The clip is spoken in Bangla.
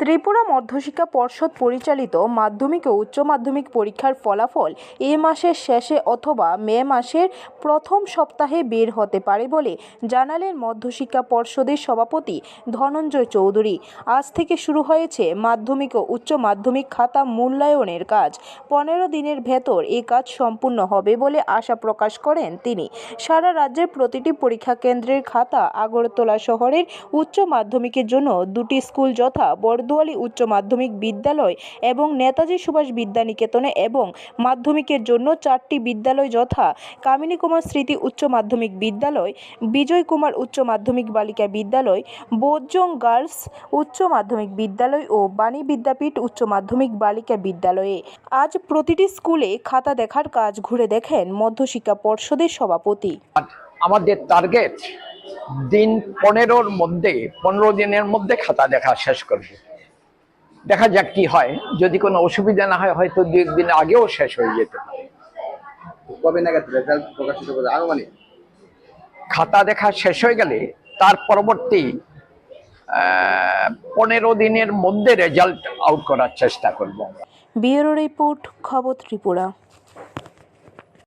ত্রিপুরা মধ্যশিক্ষা পর্ষদ পরিচালিত মাধ্যমিক ও উচ্চ মাধ্যমিক পরীক্ষার ফলাফল এ মাসের শেষে অথবা মে মাসের প্রথম সপ্তাহে বের হতে পারে বলে জানালেন মধ্যশিক্ষা পর্ষদের সভাপতি ধনঞ্জয় চৌধুরী। আজ থেকে শুরু হয়েছে মাধ্যমিক ও উচ্চ মাধ্যমিক খাতা মূল্যায়নের কাজ। পনেরো দিনের ভেতর এ কাজ সম্পূর্ণ হবে বলে আশা প্রকাশ করেন তিনি। সারা রাজ্যের প্রতিটি পরীক্ষা কেন্দ্রের খাতা আগরতলা শহরের উচ্চ মাধ্যমিকের জন্য দুটি স্কুল যথা বরদুয়ালি উচ্চ মাধ্যমিক বিদ্যালয় এবং নেতাজি সুভাষ বিদ্যানিকেতনে এবং মাধ্যমিকের জন্য চারটি বিদ্যালয় যথা কামিনী কুমার স্মৃতি উচ্চ মাধ্যমিক বিদ্যালয়, বিজয় কুমার উচ্চ মাধ্যমিক বালিকা বিদ্যালয়, বোজ্জং গার্লস উচ্চ মাধ্যমিক বিদ্যালয় ও বাণী বিদ্যাপীঠ উচ্চ মাধ্যমিক বালিকা বিদ্যালয়ে। আজ প্রতিটি স্কুলে খাতা দেখার কাজ ঘুরে দেখেন মধ্যশিক্ষা পর্ষদের সভাপতি। আমাদের টার্গেট দিন পনেরোর মধ্যে, পনেরো দিনের মধ্যে খাতা দেখা শেষ করব। দেখা যাক কি হয়। যদি কোনো অসুবিধা না হয় হয়তো দু একদিন আগেও শেষ হয়ে যেতে পারে। কবে নাগাদ রেজাল্ট প্রকাশিত করবে আনুমানিক। খাতা দেখা শেষ হয়ে গেলে তার পরবর্তী পনেরো দিনের মধ্যে রেজাল্ট আউট করার চেষ্টা করব বিয়ের রিপোর্ট খবর ত্রিপুরা।